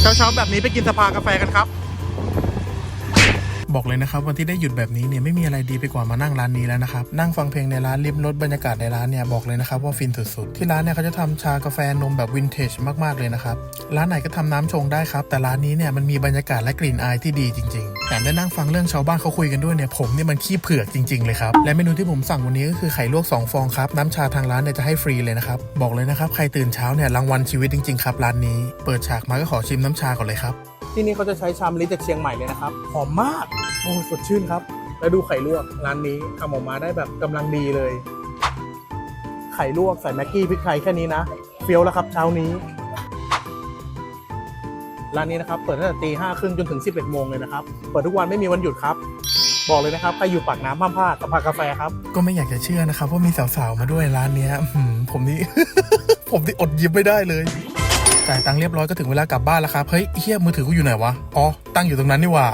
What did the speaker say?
เช้าๆแบบนี้ไปกินสภากาแฟกันครับ บอกเลยนะครับวันที่ได้หยุดแบบนี้เนี่ยไม่มีอะไรดีไปกว่ามานั่งร้านนี้แล้วนะครับนั่งฟังเพลงในร้านริมรถบรรยากาศในร้านเนี่ยบอกเลยนะครับว่าฟินสุดๆที่ร้านเนี่ยเขาจะทำชากาแฟนมแบบวินเทจมากๆเลยนะครับร้านไหนก็ทำน้ำชงได้ครับแต่ร้านนี้เนี่ยมันมีบรรยากาศและกลิ่นอายที่ดีจริงๆแถมได้นั่งฟังเรื่องชาวบ้านเขาคุยกันด้วยเนี่ยผมเนี่ยมันขี้เผือกจริงๆเลยครับและเมนูที่ผมสั่งวันนี้ก็คือไข่ลวกสองฟองครับน้ำชาทางร้านเนี่ยจะให้ฟรีเลยนะครับบอกเลยนะครับใครตื่นเช้าเนี่ยรางวัลชีวิตจริงๆครับร้านนี้เปิดฉากมาก็ขอชิมน้ำชาก่อนเลยครับ ที่นี่เขาจะใช้ชามลิจากเชียงใหม่เลยนะครับหอมมากโอ้สดชื่นครับ แล้วดูไข่ลวกร้านนี้ทำออกมาได้แบบกำลังดีเลย ไข่ลวกใส่แม็กกี้พริกไทยแค่นี้นะเฟี้ยวแล้วครับเช้านี้ร้านนี้นะครับเปิดตั้งแต่ตีห้าครึ่งจนถึง 11โมงเลยนะครับ เปิดทุกวันไม่มีวันหยุดครับ บอกเลยนะครับใครอยู่ปากน้ำห้ามพลาดกับพากาแฟครับ ก็ไม่อยากจะเชื่อนะครับว่ามีสาวๆมาด้วยร้านเนี้ยผมนี่ ผมนี่อดยิ้มไม่ได้เลย จ่ายตังค์เรียบร้อยก็ถึงเวลากลับบ้านแล้วครับ เฮ้ยเฮียมือถือกูอยู่ไหนวะ อ๋อ ตั้งอยู่ตรงนั้นนี่หว่า